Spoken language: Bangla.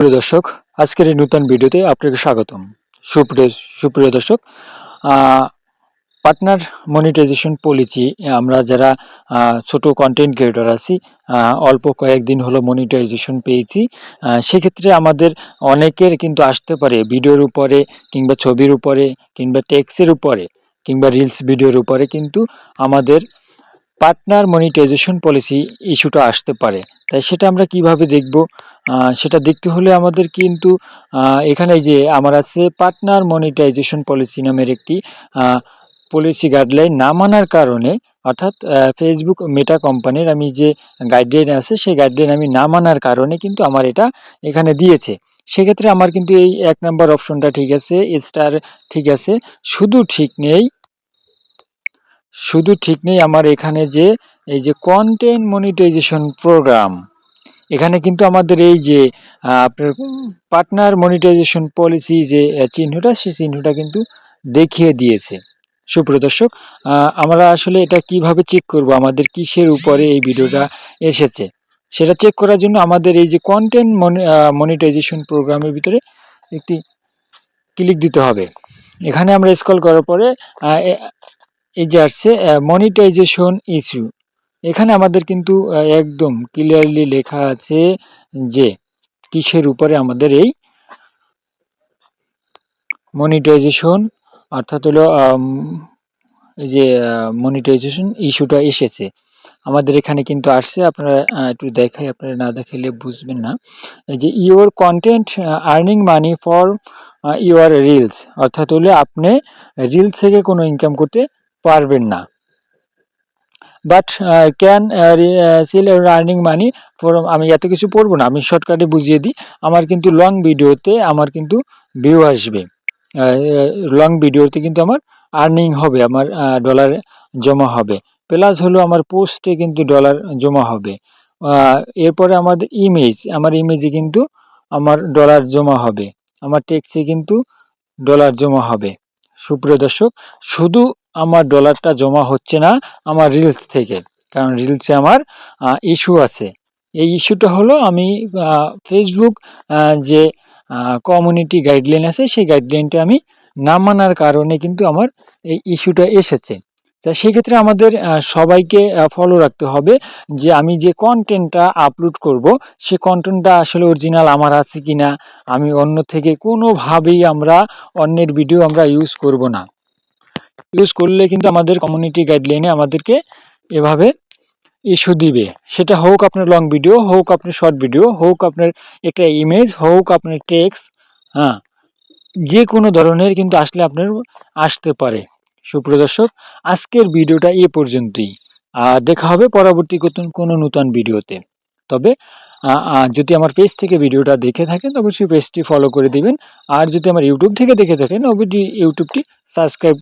প্রিয় দর্শক, আজকের এই নতুন ভিডিওতে আপনাকে স্বাগতম। সুপ্রিয় সুপ্রিয় দর্শক পার্টনার মনিটাইজেশন পলিসি আমরা যারা ছোট কন্টেন্ট ক্রিয়েটর আছি অল্প কয়েকদিন হলো মনিটাইজেশন পেয়েছি সেক্ষেত্রে আমাদের অনেকের কিন্তু আসতে পারে ভিডিওর উপরে কিংবা ছবির উপরে কিংবা টেক্সের উপরে কিংবা রিলস ভিডিওর উপরে কিন্তু আমাদের পার্টনার মনিটাইজেশন পলিসি ইস্যুটা আসতে পারে। তাই সেটা আমরা কীভাবে দেখব? সেটা দেখতে হলে আমাদের কিন্তু এখানে যে আমার আছে পার্টনার মনিটাইজেশন পলিসি নামের একটি পলিসি গাইডলাইন না মানার কারণে, অর্থাৎ ফেসবুক মেটা কোম্পানির আমি যে গাইডলাইন আছে, সেই গাইডলাইন আমি না মানার কারণে কিন্তু আমার এটা এখানে দিয়েছে। সেক্ষেত্রে আমার কিন্তু এই এক নাম্বার অপশনটা ঠিক আছে, স্টার ঠিক আছে, শুধু ঠিক নেই শুধু ঠিক নেই আমার এখানে যে, এই যে কন্টেন্ট মনিটাইজেশন প্রোগ্রাম এখানে কিন্তু আমাদের এই যে আপনার পার্টনার মনিটাইজেশন পলিসি যে চিহ্নটা, সেই চিহ্নটা কিন্তু দেখিয়ে দিয়েছে। সুপ্রিয় দর্শক আমরা আসলে এটা কীভাবে চেক করব? আমাদের কিসের উপরে এই ভিডিওটা এসেছে? সেটা চেক করার জন্য আমাদের এই যে কন্টেন্ট মনিটাইজেশন প্রোগ্রামের ভিতরে একটি ক্লিক দিতে হবে। এখানে আমরা স্কল করার পরে এই যে আসছে মনিটাইজেশন ইস্যু এখানে আমাদের কিন্তু একদম ক্লিয়ারলি লেখা আছে যে কিসের উপরে আমাদের এই মনিটাইজেশন অর্থাৎ হলো এই যে মনিটাইজেশন ইস্যুটা এসেছে। আমাদের এখানে কিন্তু আসছে, আপনারা একটু দেখাই, আপনারা না দেখাইলে বুঝবেন না। এই যে your content earning money for your reels অর্থাৎ হলে, আপনি রিলস থেকে কোনো ইনকাম করতে পারবেন না। But can seal earning money for আমি এত কিছু পড়ব না, আমি শর্টকাটে বুঝিয়ে দিই। আমার কিন্তু লং ভিডিওতে আমার কিন্তু ভিউ আসবে। লং ভিডিওতে কিন্তু আমার আর্নিং হবে, আমার ডলার জমা হবে। প্লাস হলো আমার পোস্টে কিন্তু ডলার জমা হবে। এরপরে আমাদের ইমেজ আমার ইমেজে কিন্তু আমার ডলার জমা হবে। আমার টেক্সে কিন্তু ডলার জমা হবে। সুপ্রিয় দর্শক, শুধু আমার ডলারটা জমা হচ্ছে না আমার রিলস থেকে। কারণ রিলসে আমার ইস্যু আছে। এই ইস্যুটা হলো আমি ফেসবুক যে কমিউনিটি গাইডলাইন আছে, সেই গাইডলাইনটা আমি না মানার কারণে কিন্তু আমার এই ইস্যুটা এসেছে। তা সেক্ষেত্রে আমাদের সবাইকে ফলো রাখতে হবে যে, আমি যে কন্টেন্টটা আপলোড করব, সে কন্টেন্টটা আসলে অরিজিনাল আমার আছে কি না আমি অন্য থেকে কোনোভাবেই আমরা অন্যের ভিডিও আমরা ইউজ করব না। ইউজ করলে কিন্তু আমাদের কমিউনিটি গাইডলাইনে আমাদেরকে এভাবে ইস্যু দিবে। সেটা হোক আপনার লং ভিডিও হোক আপনার শর্ট ভিডিও হোক আপনার একটা ইমেজ হোক আপনার টেক্সট হ্যাঁ যে কোনো ধরনের কিন্তু আসলে আপনার আসতে পারে। সুপ্রদর্শক আজকের ভিডিওটা এ পর্যন্তই। আর দেখা হবে পরবর্তী কোন- নতুন ভিডিওতে তবে যদি আমার পেজ থেকে ভিডিওটা দেখে থাকেন, অবশ্যই পেজটি ফলো করে দিবেন। আর যদি আমার ইউটিউব থেকে দেখে থাকেন, অবশ্যই ইউটিউবটি সাবস্ক্রাইব